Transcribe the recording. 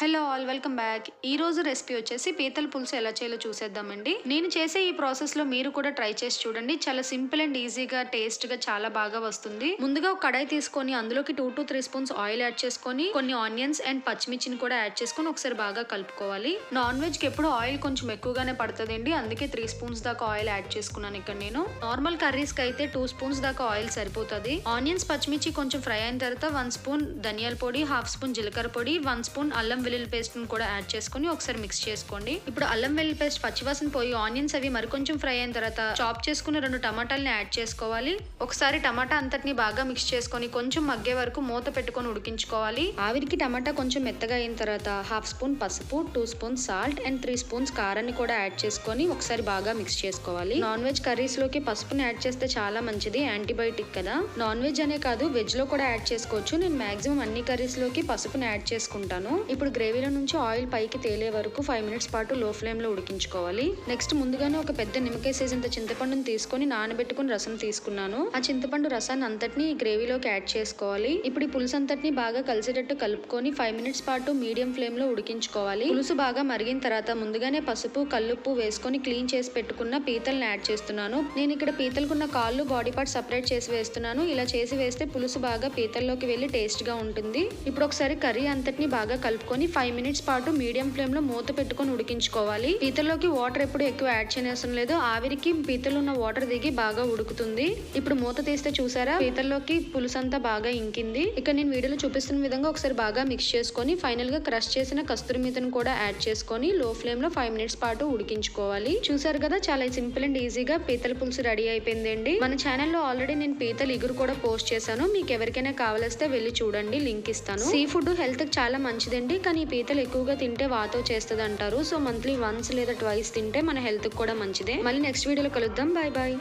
Hello all welcome back. ఈ రోజు recipe వచ్చేసి పీతల పులుసు ఎలా చేయాలో చూసేద్దామండి. నేను చేసే ఈ ప్రాసెస్లో మీరు కూడా ట్రై చేసి చూడండి. చాలా సింపుల్ అండ్ ఈజీగా టేస్ట్గా చాలా బాగా వస్తుంది. ముందుగా ఒక కడాయి తీసుకొని అందులోకి two to three spoons oil add చేసుకొని కొన్ని ఆనియన్స్ అండ్ పచ్చిమిర్చిని కూడా యాడ్ చేసుకొని ఒకసారి బాగా కలుపుకోవాలి. నాన్ వెజ్కి ఎప్పుడు ఆయిల్ కొంచెం ఎక్కువగానే పడుతుందండి. అందుకే త్రీ స్పూన్స్ దాకా ఆయిల్ యాడ్ చేసుకున్నాను ఇక్కడ నేను. నార్మల్ కర్రీస్కి అయితే టూ స్పూన్స్ దాకా ఆయిల్ సరిపోతుంది. ఆనియన్స్ పచ్చిమిర్చి కొంచెం ఫ్రై అయిన తర్వాత వన్ స్పూన్ ధనియాల పొడి హాఫ్ స్పూన్ జీలకర్ర పొడి వన్ స్పూన్ అల్లం వెల్లుల్లి పేస్ట్ని కూడా యాడ్ చేసుకొని ఒకసారి మిక్స్ చేసుకోండి. ఇప్పుడు అల్లం వెల్లుల్లి పేస్ట్ పచ్చివాసన పోయి ఆనియన్స్ అవి మరికొంచెం ఫ్రై అయిన తర్వాత చాప్ చేసుకున్న రెండు టమాటాలని యాడ్ చేసుకోవాలి. ఒకసారి టమాటా అంతటిని బాగా మిక్స్ చేసుకొని కొంచెం మగ్గే వరకు మూత పెట్టుకొని ఉడికించుకోవాలి. ఆవిరికి టమాటా కొంచెం మెత్తగా అయిన తర్వాత హాఫ్ స్పూన్ పసుపు two spoons salt and three spoons కారాన్ని కూడా యాడ్ చేసుకొని ఒకసారి బాగా మిక్స్ చేసుకోవాలి. నాన్ వెజ్ కర్రీస్లోకి పసుపుని యాడ్ చేస్తే చాలా మంచిది యాంటీబయోటిక్ కదా. నాన్ వెజ్ అనే కాదు వెజ్లో కూడా యాడ్ చేసుకోవచ్చు. నేను మాక్సిమం అన్ని కర్రీస్లోకి పసుపుని యాడ్ చేసుకుంటాను. ఇప్పుడు గ్రేవీలో నుంచి ఆయిల్ పైకి తేలే వరకు ఫైవ్ మినిట్స్ పాటు లో ఫ్లేమ్లో ఉడికించుకోవాలి. నెక్స్ట్ ముందుగానే ఒక పెద్ద నిమ్మకాయ సైజ్ చింతపండును చింతపండుని తీసుకొని నానబెట్టుకుని రసం తీసుకున్నాను. ఆ చింతపండు రసాన్ని అంతటిని గ్రేవీలోకి యాడ్ చేసుకోవాలి. ఇప్పుడు ఈ పులుసు అంతటిని బాగా కలిసేటట్టు కలుపుకొని ఫైవ్ మినిట్స్ పాటు మీడియం ఫ్లేమ్లో ఉడికించుకోవాలి. పులుసు బాగా మరిగిన తర్వాత ముందుగానే పసుపు కల్లుప్పు వేసుకొని క్లీన్ చేసి పెట్టుకున్న పీతల్ని యాడ్ చేస్తున్నాను. నేను ఇక్కడ పీతలకున్న కాళ్ళు బాడీ పార్ట్ సపరేట్ చేసి వేస్తున్నాను. ఇలా చేసి వేస్తే పులుసు బాగా పీతల్లోకి వెళ్ళి టేస్ట్గా ఉంటుంది. ఇప్పుడు ఒకసారి కర్రీ అంతటిని బాగా కలుపుకొని ఫైవ్ మినిట్స్ పాటు మీడియం ఫ్లేమ్లో మూత పెట్టుకొని ఉడికించుకోవాలి. పీతల్లోకి వాటర్ ఎప్పుడు ఎక్కువ యాడ్ చేయనవసరం లేదు. ఆవిరికి పీతలు ఉన్న వాటర్ దిగి బాగా ఉడుకుతుంది. ఇప్పుడు మూత తీస్తే చూసారా? పీతల్లోకి పులుసు అంతా బాగా ఇంకింది. ఇక్కడ నేను వీడియోలో చూపిస్తున్న విధంగా ఒకసారి బాగా మిక్స్ చేసుకొని ఫైనల్గా క్రష్ చేసిన కస్తూరి మీతను కూడా యాడ్ చేసుకొని లో ఫ్లేమ్లో ఫైవ్ మినిట్స్ పాటు ఉడికించుకోవాలి. చూసారు కదా చాలా సింపుల్ అండ్ ఈజీగా పీతల పులుసు రెడీ అయిపోయిందండి. మన ఛానల్లో ఆల్రెడీ నేను పీతలు ఇగురు కూడా పోస్ట్ చేశాను. మీకు ఎవరికైనా కావాలిస్తే వెళ్ళి చూడండి లింక్ ఇస్తాను. సీ ఫుడ్ హెల్త్కి చాలా మంచిదండి. కానీ కానీ పీతలు ఎక్కువగా తింటే వాతో చేస్తుంది అంటారు సో మంత్లీ వన్స్ లేదా ట్వైస్ తింటే మన హెల్త్ కూడా మంచిదే. మళ్ళీ నెక్స్ట్ వీడియోలో కలుద్దాం. Bye bye